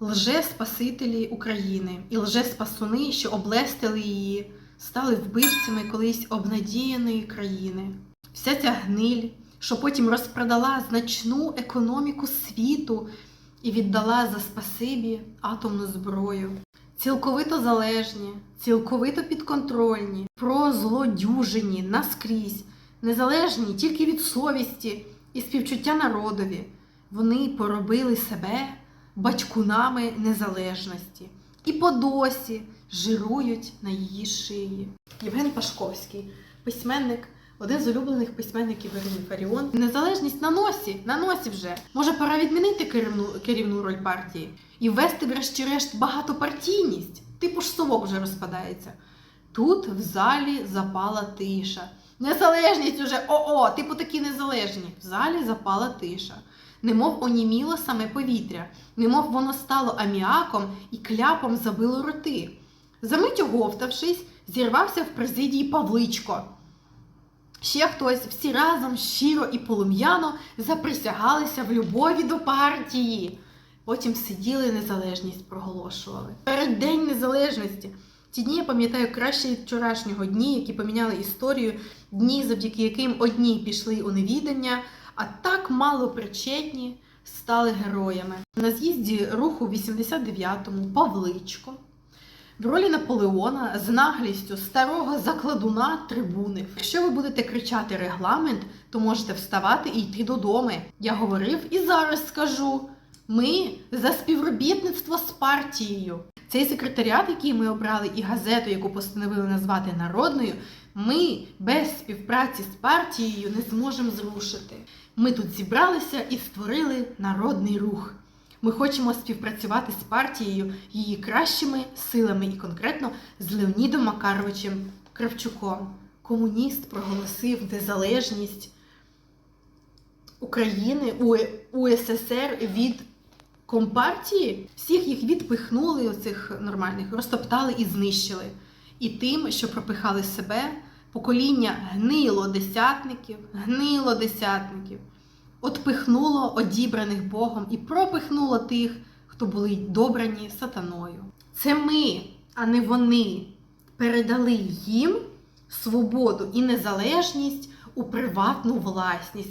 лже-спасителі України і лже-спасуни, що облестили її, стали вбивцями колись обнадіяної країни. Вся ця гниль, що потім розпродала значну економіку світу і віддала за спасибі атомну зброю. Цілковито залежні, цілковито підконтрольні, прозлодюжені наскрізь, незалежні тільки від совісті і співчуття народові. Вони поробили себе батькунами незалежності і по досі жирують на її шиї. Євген Пашковський, письменник, один з улюблених письменників Ірини Фаріон. Незалежність на носі, на носі вже. Може, пора відмінити керівну, керівну роль партії і ввести, врешті-решт, багатопартійність. Типу ж совок вже розпадається. Тут в залі запала тиша. Незалежність уже о-о, типу такі незалежні. В залі запала тиша. Немов оніміло саме повітря, немов воно стало аміаком і кляпом забило роти. Замить оговтавшись, зірвався в президії Павличко. Ще хтось всі разом щиро і полум'яно заприсягалися в любові до партії. Потім сиділи незалежність проголошували. Перед День Незалежності. Ті дні я пам'ятаю краще від вчорашнього дні, які поміняли історію, дні, завдяки яким одні пішли у невідання, а так мало причетні стали героями. На з'їзді руху в 89-му Павличко в ролі Наполеона з наглістю старого закладуна трибуни. Якщо ви будете кричати регламент, то можете вставати і йти додому. Я говорив і зараз скажу: ми за співробітництво з партією. Цей секретаріат, який ми обрали, і газету, яку постановили назвати народною, ми без співпраці з партією не зможемо зрушити. Ми тут зібралися і створили народний рух. Ми хочемо співпрацювати з партією, її кращими силами і конкретно з Леонідом Макаровичем Кравчуком. Комуніст проголосив незалежність України УССР від компартії. Всіх їх відпихнули, оцих нормальних, розтоптали і знищили. І тим, що пропихали себе, покоління гнило десятників, гнило десятників отпихнуло одібраних Богом і пропихнуло тих, хто були добрані сатаною. Це ми, а не вони, передали їм свободу і незалежність у приватну власність.